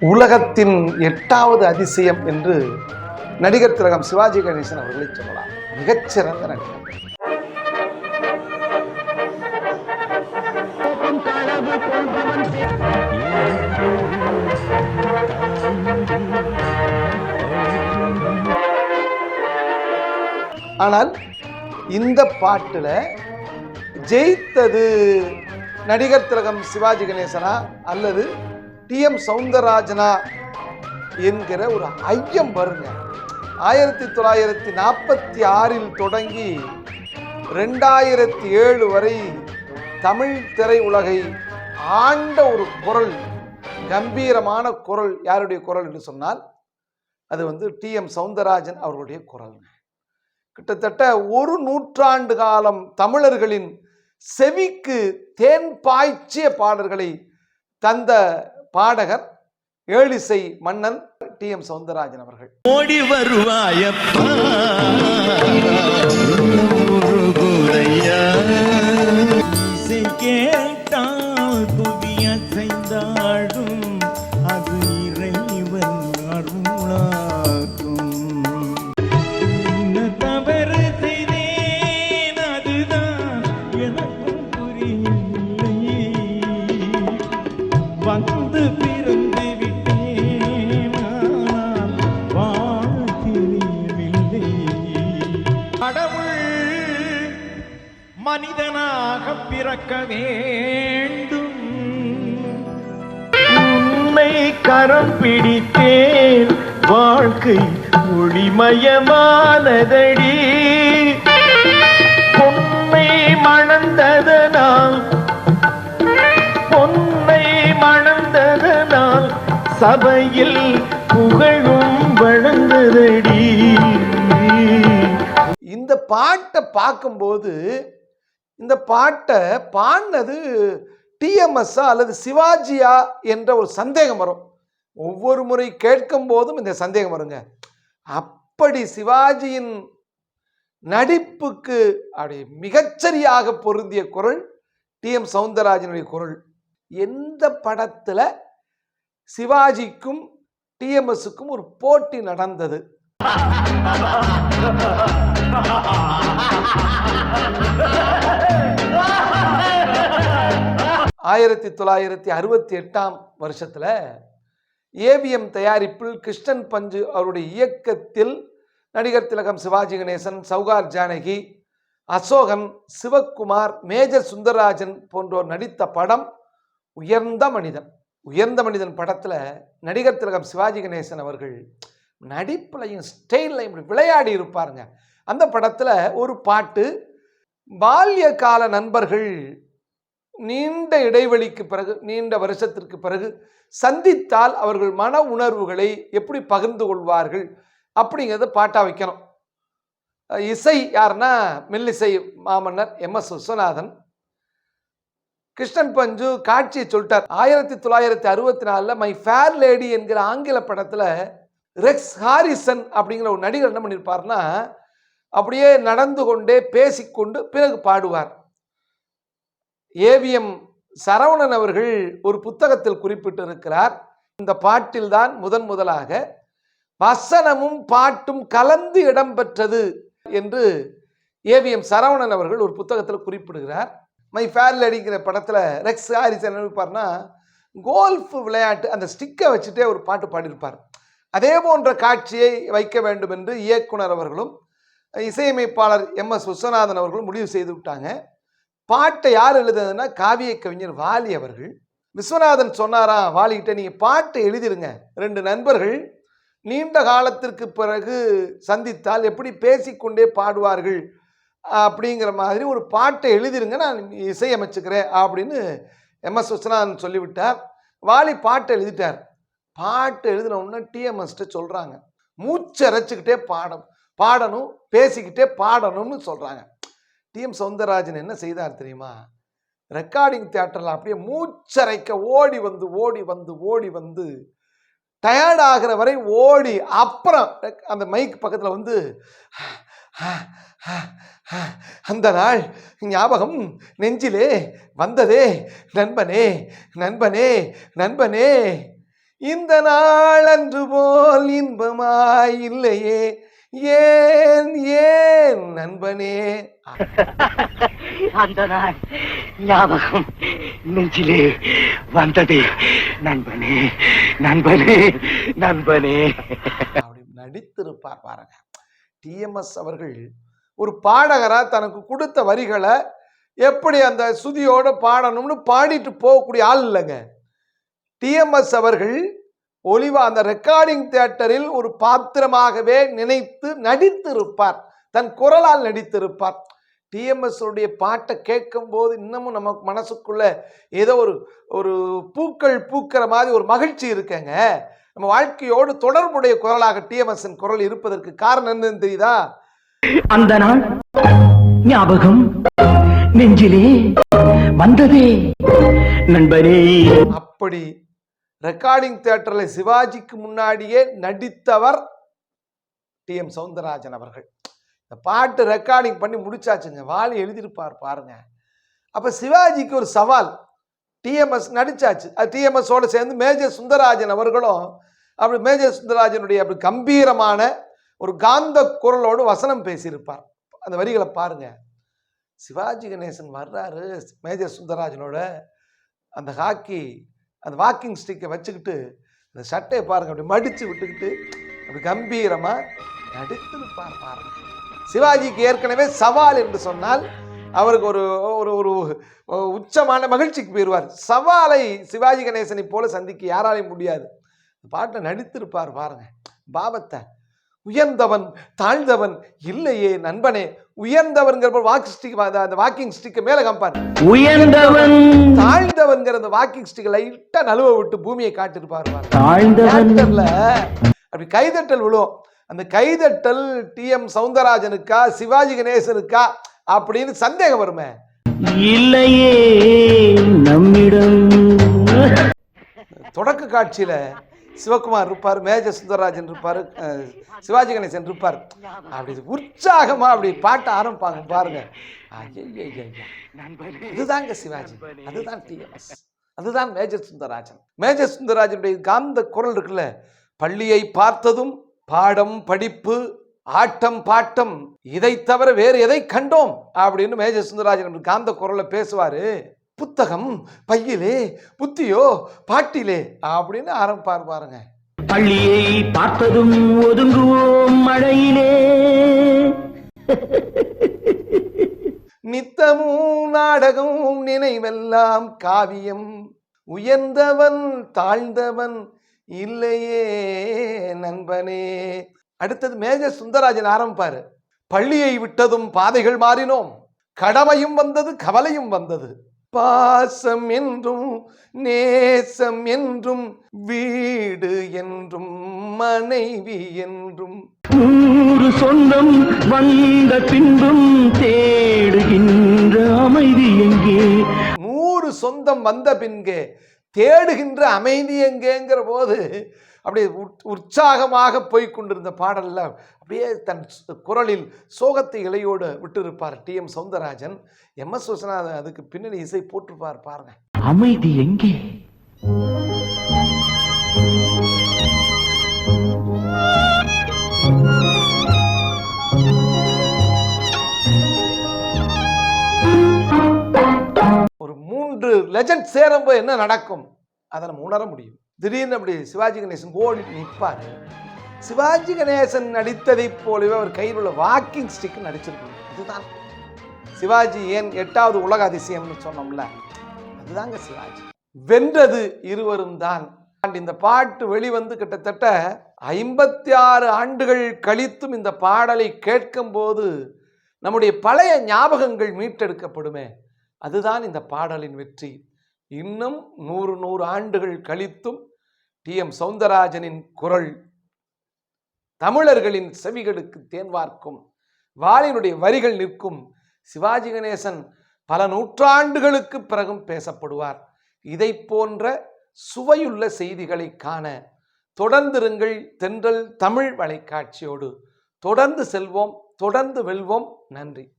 உலகத்தின் எட்டாவது அதிசயம் என்று நடிகர் திலகம் சிவாஜி கணேசன் அவர்களை சொல்லலாம். மிகச்சிறந்த நடிகர். ஆனால் இந்த பாட்டில் ஜெயித்தது நடிகர் திலகம் சிவாஜி கணேசனா அல்லது டி எம் சவுந்தரராஜனா என்கிற ஒரு ஐயம் வருங்க ஆயிரத்தி தொள்ளாயிரத்தி நாற்பத்தி ஆறில் தொடங்கி ரெண்டாயிரத்தி ஏழு வரை தமிழ் திரையுலகை ஆண்ட ஒரு குரல் கம்பீரமான குரல் யாருடைய குரல் என்று சொன்னால் அது வந்து டி எம் சவுந்தரராஜன் அவர்களுடைய குரல் கிட்டத்தட்ட ஒரு நூற்றாண்டு காலம் தமிழர்களின் செவிக்கு தேன் பாய்ச்சிய பாடல்களை தந்த பாடகர் ஏழிசை மன்னன் டி எம் சவுந்தரராஜன் அவர்கள் ஓடி வருவாயப்பா முருகுரையா மனிதனாக பிறக்க வேண்டும். உன்னை கரம் பிடித்தேன். வாழ்க்கை ஒளிமயமானதடி. பொன்னை மணந்ததனால் பொன்னை மணந்ததனால் சபையில் புகழும் வழங்குதடி. இந்த பாட்டை பார்க்கும்போது இந்த பாட்டை பாடினது டிஎம்எஸ்ஸா அல்லது சிவாஜியா என்ற ஒரு சந்தேகம் வரும். ஒவ்வொரு முறை கேட்கும் போதும் இந்த சந்தேகம் வருங்க. அப்படி சிவாஜியின் நடிப்புக்கு அப்படி மிகச்சரியாக பொருந்திய குரல் டி எம் சவுந்தரராஜனுடைய குரல். எந்த படத்தில் சிவாஜிக்கும் டிஎம்எஸ்ஸுக்கும் ஒரு போட்டி நடந்தது? ஆயிரத்தி தொள்ளாயிரத்தி அறுபத்தி எட்டாம் வருஷத்தில் ஏவிஎம் தயாரிப்பில் கிருஷ்ணன் பஞ்சு அவருடைய இயக்கத்தில் நடிகர் திலகம் சிவாஜி கணேசன் சௌகார் ஜானகி அசோகன் சிவக்குமார் மேஜர் சுந்தரராஜன் போன்றோர் நடித்த படம் உயர்ந்த மனிதன். உயர்ந்த மனிதன் படத்தில் நடிகர் திலகம் சிவாஜி கணேசன் அவர்கள் நடிப்புலையும் ஸ்டைல்லையும் இப்படி விளையாடி இருப்பாருங்க. அந்த படத்தில் ஒரு பாட்டு பால்ய கால நண்பர்கள் நீண்ட இடைவெளிக்கு பிறகு நீண்ட வருஷத்திற்கு பிறகு சந்தித்தால் அவர்கள் மன உணர்வுகளை எப்படி பகிர்ந்து கொள்வார்கள்? அப்படிங்கிறத பாட்டாக வைக்கணும். இசை யாருன்னா மெல்லிசை மாமன்னர் எம். எஸ். விஸ்வநாதன். கிருஷ்ணன் பஞ்சு காட்சியை சொல்லிட்டார். ஆயிரத்தி தொள்ளாயிரத்தி அறுபத்தி நாலில் மை ஃபேர் லேடி என்கிற ஆங்கில படத்தில் ரெக்ஸ் ஹாரிசன் அப்படிங்கிற ஒரு நடிகர் என்ன பண்ணியிருப்பார்னா அப்படியே நடந்து கொண்டே பேசிக்கொண்டு பிறகு பாடுவார். ஏவிஎம் சரவணன் அவர்கள் ஒரு புத்தகத்தில் குறிப்பிட்டிருக்கிறார். இந்த பாட்டில்தான் முதன் முதலாக வசனமும் பாட்டும் கலந்து இடம்பெற்றது என்று ஏவிஎம் சரவணன் அவர்கள் ஒரு புத்தகத்தில் குறிப்பிடுகிறார். மை ஃபேரில் அடிக்கிற படத்தில் ரெக்ஸ் ஹாரிசன் என்ன இருப்பார்னா கோல்ஃப் விளையாட்டு அந்த ஸ்டிக்கை வச்சுட்டே ஒரு பாட்டு பாடியிருப்பார். அதே போன்ற காட்சியை வைக்க வேண்டும் என்று இயக்குனர் அவர்களும் இசையமைப்பாளர் எம். எஸ். விஸ்வநாதன் அவர்களும் முடிவு செய்து விட்டாங்க. பாட்டை யார் எழுதுனதுன்னா காவிய கவிஞர் வாலி அவர்கள். விஸ்வநாதன் சொன்னாரா வாலிகிட்ட நீங்கள் பாட்டை எழுதிருங்க ரெண்டு நண்பர்கள் நீண்ட காலத்திற்கு பிறகு சந்தித்தால் எப்படி பேசிக்கொண்டே பாடுவார்கள் அப்படிங்கிற மாதிரி ஒரு பாட்டை எழுதிருங்க நான் இசையமைச்சுக்கிறேன் அப்படின்னு எம். எஸ். விஸ்வநாதன் சொல்லிவிட்டார். வாலி பாட்டை எழுதிட்டார். பாட்டு எழுதின உடனே டிஎம்எஸ்ட்டு சொல்கிறாங்க மூச்சரைச்சிக்கிட்டே பாடம் பாடணும் பேசிக்கிட்டே பாடணும்னு சொல்கிறாங்க டிஎம் சவுந்தரராஜன் என்ன செய்தார் தெரியுமா? ரெக்கார்டிங் தியேட்டரில் அப்படியே மூச்சரைக்க ஓடி வந்து ஓடி வந்து ஓடி வந்து டயர்ட் ஆகிற வரை ஓடி அப்புறம் அந்த மைக் பக்கத்தில் வந்து அந்த நாள் ஞாபகம் நெஞ்சிலே வந்ததே நண்பனே நண்பனே நண்பனே இந்த நாள் அன்று போல் இன்பமாய் இல்லையே ஏன் ஏன் நண்பனே? அந்த நாள் ஞாபகம் நெஞ்சிலே வந்தது. நண்பனே நண்பனே நண்பனே. அப்படி நடித்திருப்பார் பாருங்க. டிஎம்எஸ் அவர்கள் ஒரு பாடகரா தனக்கு கொடுத்த வரிகளை எப்படி அந்த சுதியோட பாடணும்னு பாடிட்டு போகக்கூடிய ஆள் இல்லைங்க. டிஎம்எஸ் அவர்கள் ஒளிவா அந்த ரெக்கார்டிங் தியேட்டரில் ஒரு பாத்திரமாகவே நினைத்து நடித்திருப்பார். தன் குரலால் நடித்திருப்பார். டிஎம்எஸ் உடைய பாட்டை கேட்கும்போது இன்னமும் நமக்கு மனசுக்குள்ள ஏதோ ஒரு ஒரு பூக்கள் பூக்கிற மாதிரி ஒரு மகிழ்ச்சி இருக்குங்க. நம்ம வாழ்க்கையோடு தொடர்புடைய குரலாக டிஎம்எஸ் குரல் இருப்பதற்கு காரணம் என்னன்னு தெரியுதா? அந்த நாள் ஞாபகம் நெஞ்சிலே வந்ததே நண்பனே அப்படி ரெக்கார்டிங் தேட்டரில் சிவாஜிக்கு முன்னாடியே நடித்தவர் டி. எம். சவுந்தரராஜன் அவர்கள். இந்த பாட்டு ரெக்கார்டிங் பண்ணி முடிச்சாச்சுங்க. வாலி எழுதியிருப்பார் பாருங்க. அப்போ சிவாஜிக்கு ஒரு சவால். டிஎம்எஸ் நடிச்சாச்சு. அது டிஎம்எஸோடு சேர்ந்து மேஜர் சுந்தரராஜன் அவர்களும் அப்படி மேஜர் சுந்தரராஜனுடைய அப்படி கம்பீரமான ஒரு காந்த குரலோடு வசனம் பேசியிருப்பார். அந்த வரிகளை பாருங்க. சிவாஜி கணேசன் வர்றாரு. மேஜர் சுந்தரராஜனோட அந்த ஹாக்கி அந்த வாக்கிங் ஸ்டிக்கை வச்சுக்கிட்டு அந்த சட்டையை பாருங்க அப்படி மடித்து விட்டுக்கிட்டு அப்படி கம்பீரமாக நடித்திருப்பார் பாருங்க. சிவாஜிக்கு ஏற்கனவே சவால் என்று சொன்னால் அவருக்கு ஒரு ஒரு ஒரு உச்சமான மகிழ்ச்சிக்கு போயிடுவார். சவாலை சிவாஜி கணேசனை போல சந்திக்க யாராலையும் முடியாது. பாட்டை நடித்திருப்பார் பாருங்க. பாபத்தை உயர்ந்தவன் தாழ்ந்தவன் இல்லையே நண்பனே. உயர்ந்தவன்கிற வாக்கு ஸ்டிக் அந்த வாக்கிங் ஸ்டிக்கை மேலே காம்பார் உயர்ந்தவன். தாழ்ந்தவன்கிற அந்த வாக்கிங் ஸ்டிக் லைட்டா நழுவ விட்டு பூமியை காட்டிருப்பார் பாருங்க தாழ்ந்தவன். தியேட்டர்ல அப்படி கைதட்டல் விழும். அந்த கைதட்டல் டி எம் சவுந்தரராஜனுக்கா சிவாஜி கணேசனுக்கா அப்படின்னு சந்தேகம் வருமே. இல்லையே நம்மிடம். தொடக்க காட்சியில சிவகுமார் இருப்பார் மேஜர் சுந்தரராஜன் இருப்பார் சிவாஜி கணேசன் இருப்பார். அப்படி உற்சாகமா அப்படி பாட்ட ஆரம்பிப்பாங்க பாருங்க. இதுதாங்க சிவாஜி. அதுதான் டிஎம்எஸ் அதுதான் மேஜர் சுந்தரராஜன். மேஜர் சுந்தரராஜனுடைய காந்த குரல் இருக்குல்ல பள்ளியை பார்த்ததும் பாடம் படிப்பு ஆட்டம் பாட்டம் இதை தவிர வேறு எதை கண்டோம்? அப்படின்னு மேஜர் சுந்தரராஜன் காந்த குரல்ல பேசுவாரு. புத்தகம் பையிலே புத்தியோ பாட்டிலே அப்படின்னு ஆரம்பிப்பார் பாருங்க. பள்ளியை பார்த்ததும் ஒதுங்குவோம் மழையிலே. நித்தமும் நாடகமும் நினைவெல்லாம் காவியம். உயர்ந்தவன் தாழ்ந்தவன் இல்லையே நண்பனே. அடுத்தது மேஜர் சுந்தரராஜன் ஆரம்பிப்பாரு. பள்ளியை விட்டதும் பாதைகள் மாறினோம். கடமையும் வந்தது கவலையும் வந்தது. பாசம் என்றும் நேசம் என்றும் வீடு என்றும் மனைவி என்றும். நூறு சொந்தம் வந்த பின்பும் தேடுகின்ற அமைதி எங்கே? நூறு சொந்தம் வந்த பின்கே தேடுகின்ற அமைதி எங்கேங்கிற போது அப்படியே உற்- உற்சாகமாக போய் கொண்டிருந்த பாடல்ல அப்படியே தன் குரலில் சோகத்தை இலையோடு விட்டிருப்பார் T M Soundararajan M S Viswanathan அதுக்கு பின்னணி இசை போட்டிருப்பார் பாருங்க. அமைதி எங்கே? ஒரு மூன்று லெஜண்ட் சேரும்போது என்ன நடக்கும்? அதை நம்ம உணர முடியும். திடீர்னு அப்படி சிவாஜி கணேசன் ஓடி நிற்பார். சிவாஜி கணேசன் நடித்ததைப் போலவே அவர் கையில் உள்ள வாக்கிங் ஸ்டிக் நடிச்சிருக்கணும் அதுதான். சிவாஜி ஏன் எட்டாவது உலக அதிசயம்னு சொன்னோம்ல அதுதாங்க சிவாஜி. வென்றது இருவரும் தான். இந்த பாட்டு வெளிவந்து கிட்டத்தட்ட ஐம்பத்தி ஆறு ஆண்டுகள் கழித்தும் இந்த பாடலை கேட்கும்போது நம்முடைய பழைய ஞாபகங்கள் மீட்டெடுக்கப்படுமே அதுதான் இந்த பாடலின் வெற்றி. இன்னும் நூறு நூறு ஆண்டுகள் கழித்தும் டி எம் சௌந்தரராஜனின் குரல் தமிழர்களின் செவிகளுக்கு தேன்வார்க்கும் வாளினுடைய வரிகள் நிற்கும். சிவாஜி கணேசன் பல நூற்றாண்டுகளுக்கு பிறகும் பேசப்படுவார். இதை போன்ற சுவையுள்ள செய்திகளை காண தொடர்ந்திருங்கள் தென்றல் தமிழ் வலைக்காட்சியோடு. தொடர்ந்து செல்வோம் தொடர்ந்து வெல்வோம். நன்றி.